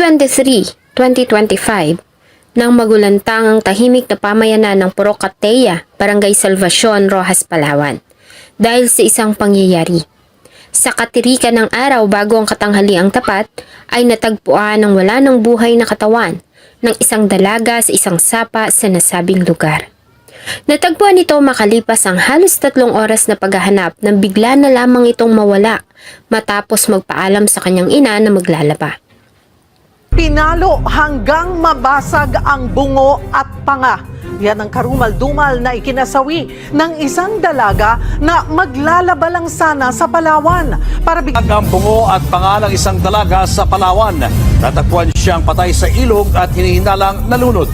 23, 2025, nang magulantang ang tahimik na pamayanan ng Porocatea, Barangay Salvacion, Rojas, Palawan, dahil sa isang pangyayari. Sa katirikan ng araw bago ang katanghaliang tapat, ay natagpuan ng wala ng buhay na katawan ng isang dalaga sa isang sapa sa nasabing lugar. Natagpuan ito makalipas ang halos tatlong oras na paghahanap nang bigla na lamang itong mawala matapos magpaalam sa kanyang ina na maglalaba. Pinalo hanggang mabasag ang bungo at panga. Yan ang karumal-dumal na ikinasawi ng isang dalaga na maglalaba lang sana sa Palawan para bigyan ang bungo at pangalang isang dalaga sa Palawan. Natagpuan siyang patay sa ilog at hinihinalang nalunod.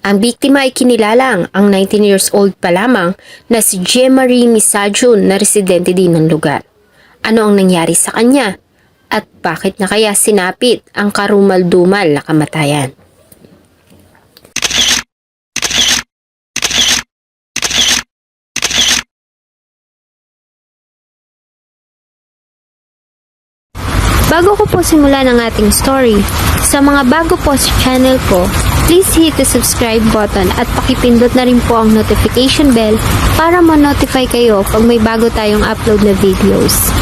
Ang biktima ay kinilalang ang 19 years old pa lamang na si Jemarie Misajun na residente din ng lugar. Ano ang nangyari sa kanya? At bakit na kaya sinapit ang karumal-dumal na kamatayan? Bago ko po simulan ang ating story, sa mga bago po sa channel ko, please hit the subscribe button at pakipindot na rin po ang notification bell para ma-notify kayo pag may bago tayong upload na videos.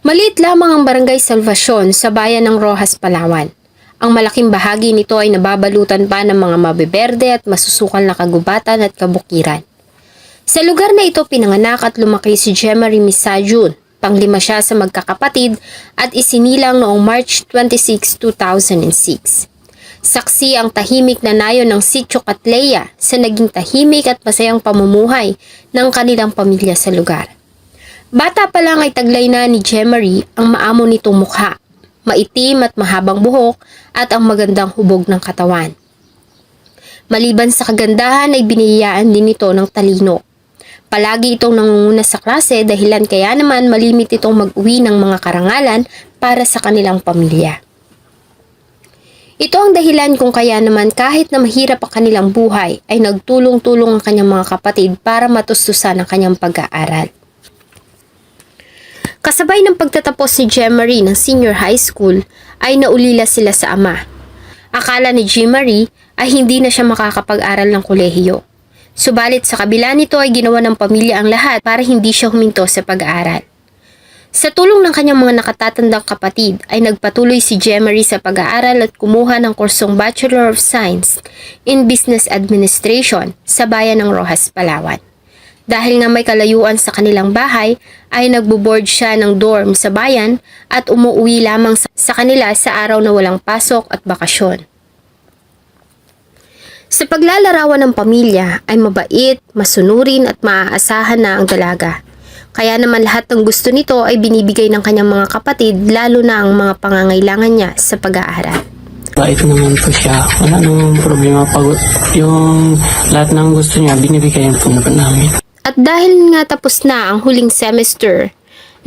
Maliit lamang ang barangay Salvacion sa bayan ng Rojas, Palawan. Ang malaking bahagi nito ay nababalutan pa ng mga mabeberde at masusukal na kagubatan at kabukiran. Sa lugar na ito pinanganak at lumaki si Jemarie Misajun, panglima siya sa magkakapatid at isinilang noong March 26, 2006. Saksi ang tahimik na nayon ng Sitio Catleya sa naging tahimik at masayang pamumuhay ng kanilang pamilya sa lugar. Bata pa lang ay taglay na ni Jemarie ang maamo nitong mukha, maitim at mahabang buhok at ang magandang hubog ng katawan. Maliban sa kagandahan ay biniyayaan din ito ng talino. Palagi itong nangunguna sa klase dahilan kaya naman malimit itong mag-uwi ng mga karangalan para sa kanilang pamilya. Ito ang dahilan kung kaya naman kahit na mahirap ang kanilang buhay ay nagtulong-tulong ang kanyang mga kapatid para matustusan ang kanyang pag-aaral. Kasabay ng pagtatapos ni Jemarie ng senior high school ay naulila sila sa ama. Akala ni Jemarie ay hindi na siya makakapag-aral ng kolehiyo. Subalit sa kabila nito ay ginawa ng pamilya ang lahat para hindi siya huminto sa pag-aaral. Sa tulong ng kanyang mga nakatatandang kapatid ay nagpatuloy si Jemarie sa pag-aaral at kumuha ng kursong Bachelor of Science in Business Administration sa bayan ng Rojas, Palawan. Dahil nga may kalayuan sa kanilang bahay, ay nagbo-board siya ng dorm sa bayan at umuwi lamang sa- kanila sa araw na walang pasok at bakasyon. Sa paglalarawan ng pamilya ay mabait, masunurin at maaasahan na ang dalaga. Kaya naman lahat ng gusto nito ay binibigay ng kanyang mga kapatid lalo na ang mga pangangailangan niya sa pag-aaral. Bait naman po siya. Wala namang problema. Pag yung lahat ng gusto niya, binibigay po namin. At dahil nga tapos na ang huling semester,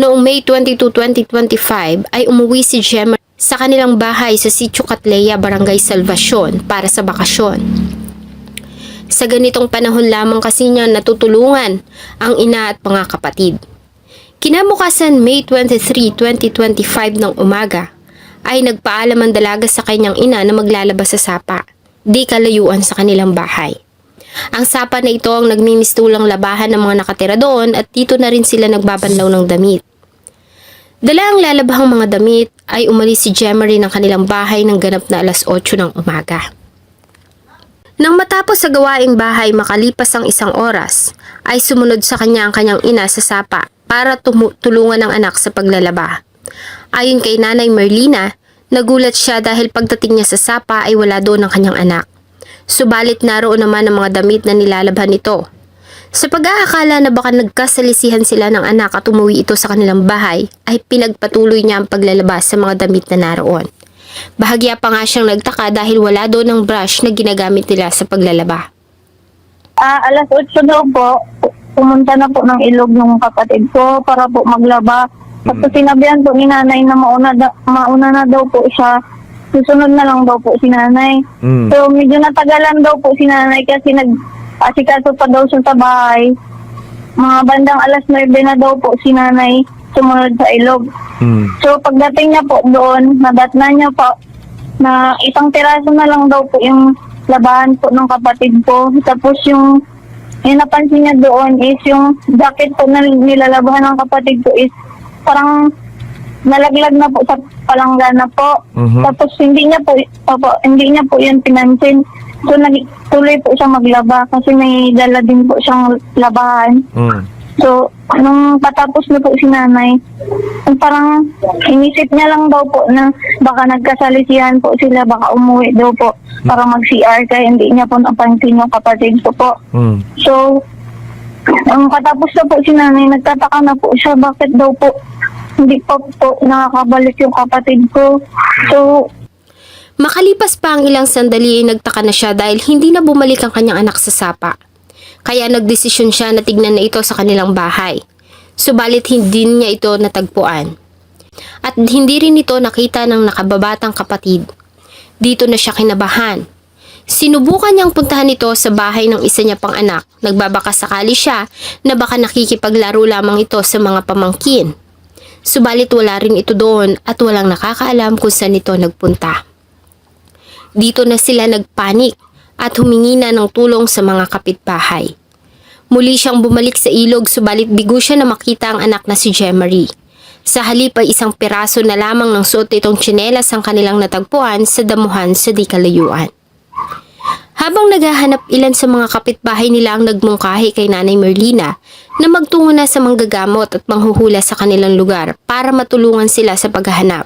noong May 22, 2025 ay umuwi si Gemma sa kanilang bahay sa Sitio Catleya, Barangay Salvacion para sa bakasyon. Sa ganitong panahon lamang kasi niya natutulungan ang ina at mga kapatid. Kinabukasan May 23, 2025 ng umaga, ay nagpaalam ang dalaga sa kanyang ina na maglalabas sa sapa, di kalayuan sa kanilang bahay. Ang sapa na ito ang nagmimistulang labahan ng mga nakatira doon at dito na rin sila nagbabanlaw ng damit. Dala ang lalabahang mga damit ay umalis si Jemery ng kanilang bahay ng ganap na alas 8 ng umaga. Nang matapos sa gawaing bahay makalipas ang isang oras, ay sumunod sa kanya ang kanyang ina sa sapa para tulungan ang anak sa paglalaba. Ayon kay Nanay Merlina, nagulat siya dahil pagdating niya sa sapa ay wala doon ang kanyang anak. Subalit naroon naman ang mga damit na nilalabhan nito. Sa pag-aakala na baka nagkasalisihan sila ng anak at umuwi ito sa kanilang bahay, ay pinagpatuloy niya ang paglalabas sa mga damit na naroon. Bahagya pa nga siyang nagtaka dahil wala doon ang brush na ginagamit nila sa paglalaba. Ah, alas 8 daw po, pu- pumunta na po ng ilog ng kapatid ko para po maglaba. Tapos sinabihan po ni nanay na mauna, da- mauna na daw po siya. Susunod na lang daw po si nanay. Mm. So medyo natagalan daw po si nanay kasi nag asikaso pa daw siya sa bahay. Mga bandang alas 9 na daw po si nanay sumunod sa ilog. Mm. So pagdating niya po doon, nadatna niya po na isang piraso na lang daw po yung labahan po ng kapatid ko. Tapos yung yung napansin niya doon is yung jacket po na nilalabahan ng kapatid ko is parang nalaglag na po sa palanggana po. Tapos hindi niya po, opo, hindi niya po yun pinansin. So nagtuloy po siya maglaba kasi may dala din po siyang labahan. Mm. So, nung patapos na po si nanay, yung parang inisip niya lang daw po na baka nagkasalisihan po sila, baka umuwi daw po para mag-CR kaya hindi niya po napansin yung kapatid ko po. Mm. So, nung patapos na po si nanay, nagtataka na po siya bakit daw po hindi pa po nakakabalik yung kapatid ko. So, Makalipas pa ang ilang sandali ay nagtaka na siya dahil hindi na bumalik ang kanyang anak sa sapa. Kaya nagdesisyon siya na tignan na ito sa kanilang bahay. Subalit hindi niya ito natagpuan. At hindi rin ito nakita ng nakababatang kapatid. Dito na siya kinabahan. Sinubukan niyang puntahan ito sa bahay ng isa niya pang anak. Nagbabaka sakali siya na baka nakikipaglaro lamang ito sa mga pamangkin. Subalit wala rin ito doon at walang nakakaalam kung saan ito nagpunta. Dito na sila nagpanik at humingi na ng tulong sa mga kapitbahay. Muli siyang bumalik sa ilog subalit bigo siya na makita ang anak na si Jemery. Sa halip ay isang piraso na lamang ng suot nitong tsinelas ang kanilang natagpuan sa damuhan sa di kalayuan. Habang naghahanap ilan sa mga kapitbahay nila ang nagmungkahi kay Nanay Merlina na magtungo na sa manggagamot at manghuhula sa kanilang lugar para matulungan sila sa paghahanap.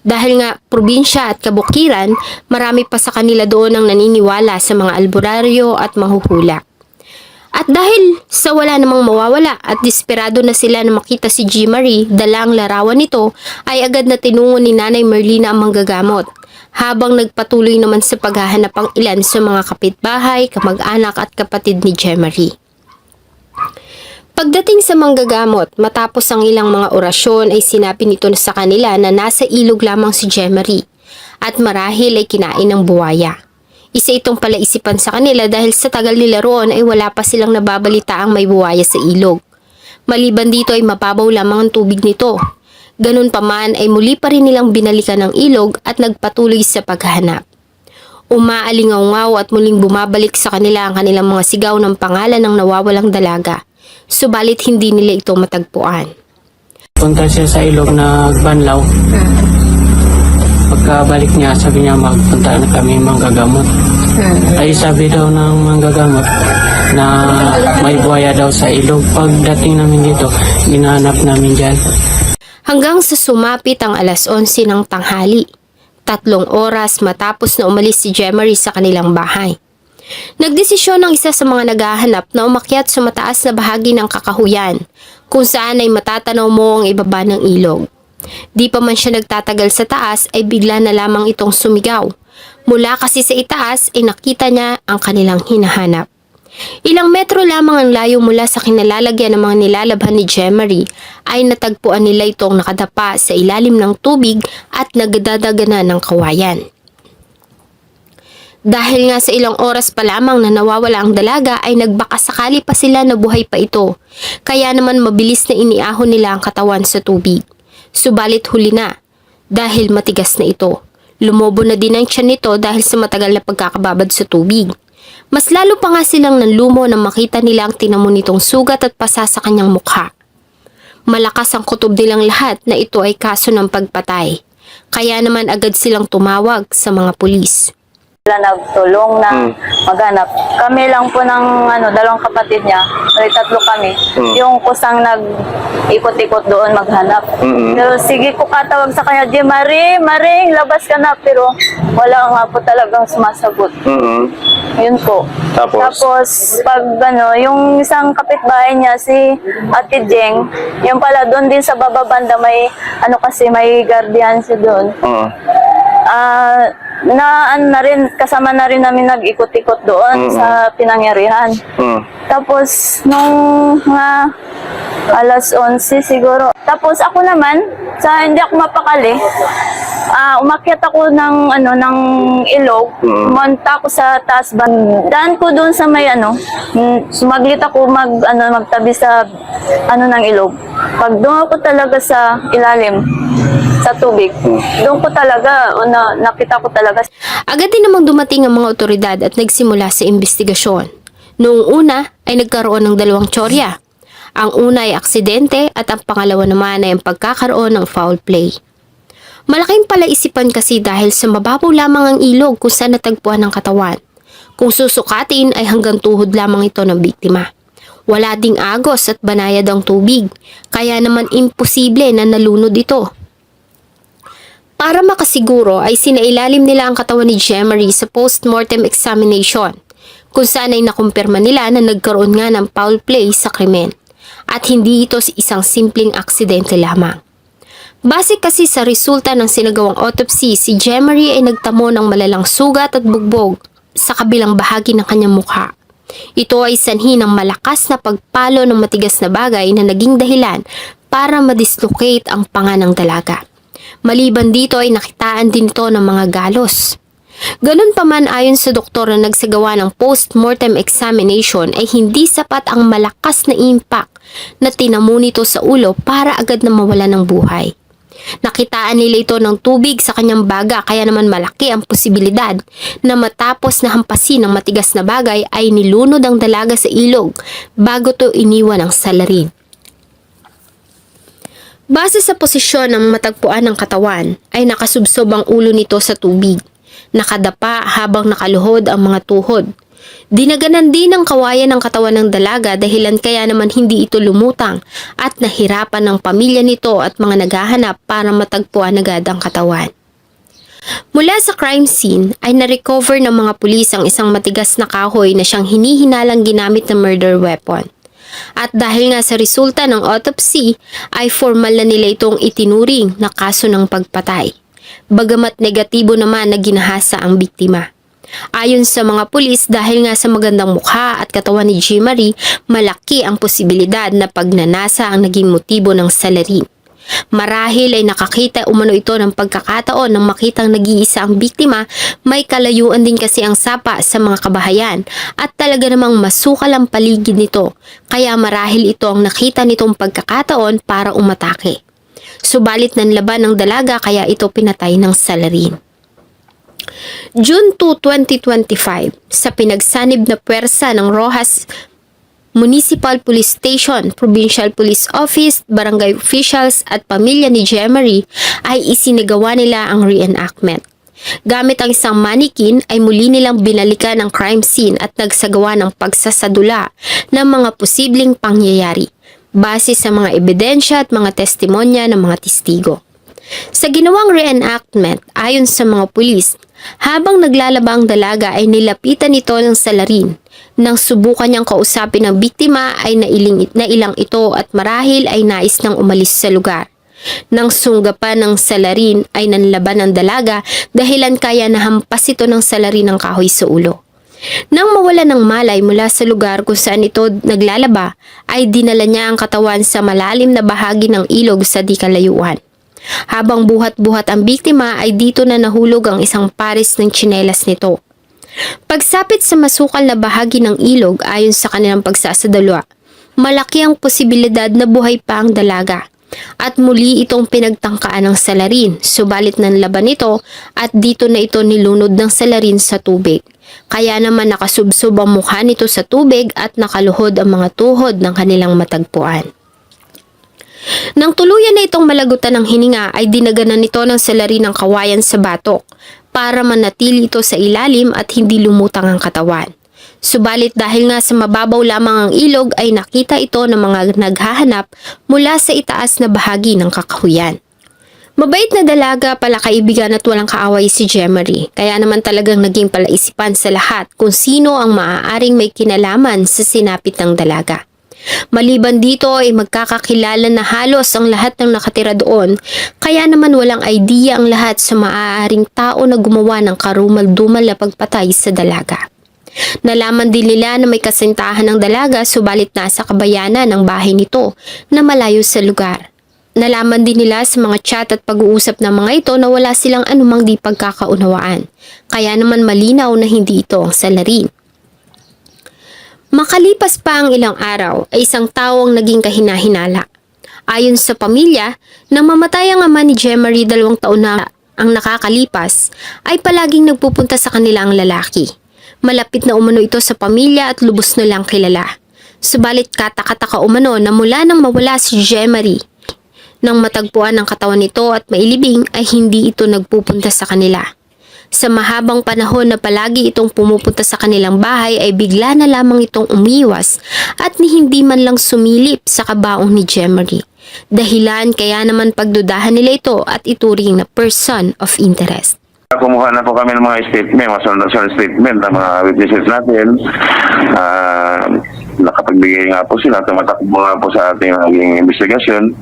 Dahil nga probinsya at kabukiran, marami pa sa kanila doon ang naniniwala sa mga albularyo at manghuhula. At dahil sa wala namang mawawala at desperado na sila na makita si G. Marie, dala ang larawan nito, ay agad na tinungo ni Nanay Merlina ang manggagamot. Habang nagpatuloy naman sa paghahanap ang ilan sa mga kapitbahay, kamag-anak at kapatid ni Jemery. Pagdating sa manggagamot, matapos ang ilang mga orasyon ay sinabi nito sa kanila na nasa ilog lamang si Jemery at marahil ay kinain ng buwaya. Isa itong palaisipan sa kanila dahil sa tagal nila roon ay wala pa silang nababalita ang may buwaya sa ilog. Maliban dito ay mababaw lamang ang tubig nito. Ganun pa man ay muli pa rin nilang binalikan ng ilog at nagpatuloy sa paghahanap. Umaalingaw at muling bumabalik sa kanila ang kanilang mga sigaw ng pangalan ng nawawalang dalaga. Subalit hindi nila ito matagpuan. Punta siya sa ilog na banlaw. Pagkabalik niya, sabi niya magpunta na kami manggagamot. Ay sabi daw ng manggagamot na may buhaya daw sa ilog. Pagdating namin dito, ginahanap namin dyan. Hanggang sa sumapit ang alas 11 ng tanghali. Tatlong oras matapos na umalis si Jemery sa kanilang bahay. Nagdesisyon ng isa sa mga naghahanap na umakyat sa mataas na bahagi ng kakahuyan, kung saan ay matatanaw mo ang ibaba ng ilog. Di pa man siya nagtatagal sa taas ay bigla na lamang itong sumigaw. Mula kasi sa itaas ay nakita niya ang kanilang hinahanap. Ilang metro lamang ang layo mula sa kinalalagyan ng mga nilalabhan ni Jemery ay natagpuan nila itong nakadapa sa ilalim ng tubig at nagdadagana ng kawayan. Dahil nga sa ilang oras pa lamang na nawawala ang dalaga ay nagbaka sakali pa sila na buhay pa ito. Kaya naman mabilis na iniahon nila ang katawan sa tubig. Subalit huli na dahil matigas na ito. Lumobo na din ang tiyan nito dahil sa matagal na pagkakababad sa tubig. Mas lalo pa nga silang nanlumo nang makita nila ang tinamo nitong sugat at pasa sa kanyang mukha. Malakas ang kutob nilang lahat na ito ay kaso ng pagpatay. Kaya naman agad silang tumawag sa mga pulis. Sila nagtulong na maghanap. Kami lang po ng ano, dalawang kapatid niya, may tatlo kami, yung kusang nag-ikot-ikot doon maghanap. Pero sige ko katawag sa kanya, Di Marie, Marie, labas ka na. Pero wala nga po talagang sumasagot. Mm-mm. Yun po. Tapos? Tapos, pag ano, yung isang kapitbahay niya, si Ate Jeng, yung pala doon din sa bababanda, may, ano kasi, may guardian siya doon. Oo. Ah, na ano na rin kasama na rin namin nag-ikot-ikot doon Mm-mm. sa pinangyarihan. Mm. Tapos nung mga alas 11 siguro. Tapos ako naman sa hindi ako mapakali. Ah, umakyat ako ng ano ng ilog. Mm. Pumunta ako sa taas ban. Daan ko doon sa may ano, mm, sumaglit ako mag ano magtabi sa ano ng ilog. Pag doon ako talaga sa ilalim, sa tubig. Doon ko talaga, o na, nakita ko talaga Agad din namang dumating ang mga otoridad at nagsimula sa investigasyon. Noong una ay nagkaroon ng dalawang tsorya. Ang una ay aksidente at ang pangalawa naman ay ang pagkakaroon ng foul play. Malaking palaisipan kasi dahil sa mababaw lamang ang ilog kung saan natagpuan ang katawan. Kung susukatin ay hanggang tuhod lamang ito ng biktima. Wala ding agos at banayad ang tubig, kaya naman imposible na nalunod ito. Para makasiguro ay sinailalim nila ang katawan ni Jemery sa post-mortem examination kung saan ay nakumpirma nila na nagkaroon nga ng foul play sa krimen at hindi ito isang simpleng aksidente lamang. Base kasi sa resulta ng sinagawang autopsy, si Jemery ay nagtamo ng malalang sugat at bugbog sa kabilang bahagi ng kanyang mukha. Ito ay sanhi ng malakas na pagpalo ng matigas na bagay na naging dahilan para madislocate ang panga ng dalaga. Maliban dito ay nakitaan din ito ng mga galos. Ganun pa man ayon sa doktor na nagsagawa ng post-mortem examination ay hindi sapat ang malakas na impact na tinamo nito sa ulo para agad na mawala ng buhay. Nakitaan nila ito ng tubig sa kanyang baga kaya naman malaki ang posibilidad na matapos na hampasin ng matigas na bagay ay nilunod ang dalaga sa ilog bago to iniwan ng salarin. Base sa posisyon ng matagpuan ng katawan ay nakasubsob ang ulo nito sa tubig. Nakadapa habang nakaluhod ang mga tuhod. Dinaganan din ng kawayan ng katawan ng dalaga dahilan kaya naman hindi ito lumutang at nahirapan ng pamilya nito at mga naghahanap para matagpuan agad ang katawan. Mula sa crime scene ay na-recover ng mga pulis ang isang matigas na kahoy na siyang hinihinalang ginamit na murder weapon. At dahil nga sa resulta ng autopsy ay formal na nila itong itinuring na kaso ng pagpatay. Bagamat negatibo naman na ginahasa ang biktima. Ayon sa mga pulis dahil nga sa magandang mukha at katawan ni G. Marie, malaki ang posibilidad na pagnanasa ang naging motibo ng salarin. Marahil ay nakakita umano ito ng pagkakataon nang makitang nag-iisa ang biktima, may kalayuan din kasi ang sapa sa mga kabahayan at talaga namang masukal ang paligid nito, kaya marahil ito ang nakita nitong pagkakataon para umatake. Subalit ng laban ng dalaga kaya ito pinatay ng salarin. June 2, 2025, sa pinagsanib na puwersa ng Rojas Municipal Police Station, Provincial Police Office, barangay officials at pamilya ni Jemery ay isinagawa nila ang reenactment. Gamit ang isang manikin ay muli nilang binalikan ang crime scene at nagsagawa ng pagsasadula ng mga posibleng pangyayari base sa mga ebidensya at mga testimonya ng mga testigo. Sa ginawang reenactment, ayon sa mga pulis, habang naglalaba ang dalaga ay nilapitan ito ng salarin. Nang subukan niyang kausapin ang biktima ay nailing, nailang ito at marahil ay nais nang umalis sa lugar. Nang sunggapan ng salarin ay nanlaban ng dalaga dahilan kaya nahampas ito ng salarin ng kahoy sa ulo. Nang mawala ng malay mula sa lugar kung saan ito naglalaba, ay dinala niya ang katawan sa malalim na bahagi ng ilog sa di kalayuan. Habang buhat-buhat ang biktima ay dito na nahulog ang isang pares ng tsinelas nito. Pagsapit sa masukal na bahagi ng ilog ayon sa kanilang pagsasadalwa, malaki ang posibilidad na buhay pa ang dalaga. At muli itong pinagtangkaan ng salarin, subalit ng laban ito at dito na ito nilunod ng salarin sa tubig. Kaya naman nakasubsob ang mukha nito sa tubig at nakaluhod ang mga tuhod ng kanilang matagpuan. Nang tuluyan na itong malagutan ng hininga ay dinaganan nito ng salarin ng kawayan sa batok para manatili ito sa ilalim at hindi lumutang ang katawan. Subalit dahil nga sa mababaw lamang ang ilog ay nakita ito ng mga naghahanap mula sa itaas na bahagi ng kakahuyan. Mabait na dalaga pala kaibigan at walang kaaway si Jemery, kaya naman talagang naging palaisipan sa lahat kung sino ang maaaring may kinalaman sa sinapit ng dalaga. Maliban dito ay magkakakilala na halos ang lahat ng nakatira doon, kaya naman walang idea ang lahat sa maaaring tao na gumawa ng karumal-dumal na pagpatay sa dalaga. Nalaman din nila na may kasintahan ng dalaga subalit nasa kabayanan ng bahay nito na malayo sa lugar. Nalaman din nila sa mga chat at pag-uusap ng mga ito na wala silang anumang di pagkakaunawaan. Kaya naman malinaw na hindi ito ang salarin. Makalipas pa ang ilang araw ay isang tao ang naging kahinahinala. Ayon sa pamilya, nang mamatay ang ama ni Jemery dalawang taon na ang nakakalipas, ay palaging nagpupunta sa kanila ang lalaki. Malapit na umano ito sa pamilya at lubos na lang kilala. Subalit katakataka umano na mula nang mawala si Jemery, nang matagpuan ang katawan nito at mailibing ay hindi ito nagpupunta sa kanila. Sa mahabang panahon na palagi itong pumupunta sa kanilang bahay ay bigla na lamang itong umiwas at ni hindi man lang sumilip sa kabaong ni Jemery. Dahilan kaya naman pagdudahan nila ito at ituring na person of interest. Kumuha na po kami ng mga statement, mga sondasan statement ng mga witnesses natin. Ah, nakapagbigay nga po sila, tumatakbo nga po sa ating naging investigasyon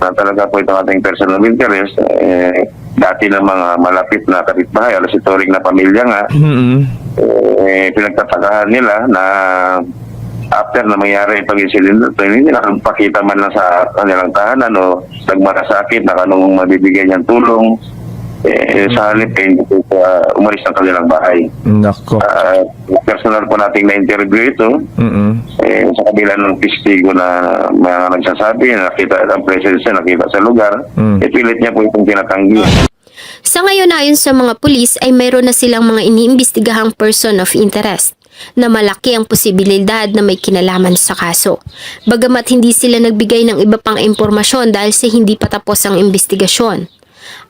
na talaga po itong ating person of interest. Eh, dati ng mga malapit na kapitbahay, alas ituring na pamilya nga, eh, pinagtatagahan nila na after na mangyari pag incident hindi nila pakita man lang sa kanilang tahanan o nagmarasakit na kanong mabibigyan niyang tulong. Eh, sa halip, eh, po siya umalis ng kanilang bahay. Nako. Ah, personal po nating na-interview ito Mm-mm. eh, sa kabila ng testigo na mga nagsasabi na nakita ang presence niya, nakita sa lugar, Mm. ipilit niya po itong tinatanggi. Sa ngayon ayon sa mga pulis ay mayroon na silang mga iniimbestigahang person of interest na malaki ang posibilidad na may kinalaman sa kaso. Bagamat hindi sila nagbigay ng iba pang impormasyon dahil sa hindi pa tapos ang investigasyon.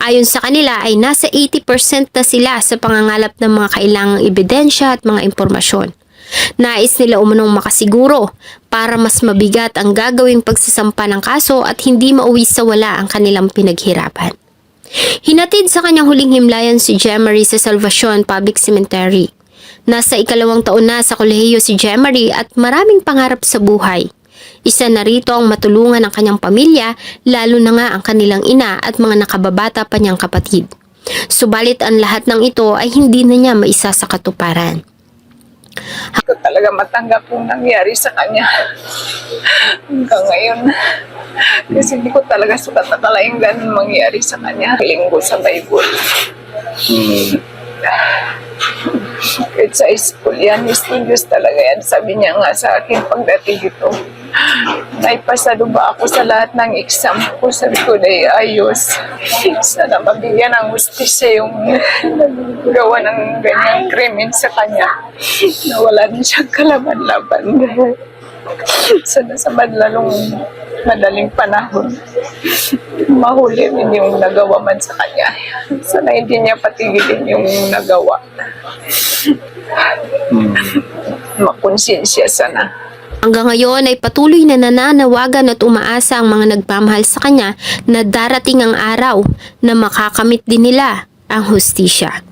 Ayon sa kanila ay nasa 80% na sila sa pangangalap ng mga kailangang ebidensya at mga impormasyon. Nais nila umunong makasiguro para mas mabigat ang gagawing pagsasampa ng kaso at hindi mauwi sa wala ang kanilang pinaghirapan. Hinatid sa kanyang huling himlayan si Jemery sa Salvacion Public Cemetery. Nasa ikalawang taon na sa kolehiyo si Jemery at maraming pangarap sa buhay. Isa na rito ang matulungan ang kanyang pamilya, lalo na nga ang kanilang ina at mga nakababata pa niyang kapatid. Subalit ang lahat ng ito ay hindi na niya maisa sa katuparan. talaga matanggap yung nangyari sa kanya. Hanggang ngayon. Kasi hindi ko talaga sukat nakalaing ganun mangyari sa kanya. Linggo sa Bible. Kahit sa school yan, studios talaga yan. Sabi niya nga sa akin pagdating dito, naipasado ba ako sa lahat ng exam ko? Sabi ko, day ayos. Sana mabigyan ng justisya yung gawa ng ganyang krimen sa kanya. Na wala na siyang kalaban-laban. Sana sa madlalong madaling panahon, mahuli rin yung nagawa man sa kanya. Sana hindi niya patigilin yung nagawa. Makonsensya sana. Hanggang ngayon ay patuloy na nananawagan at umaasa ang mga nagmamahal sa kanya na darating ang araw na makakamit din nila ang hustisya.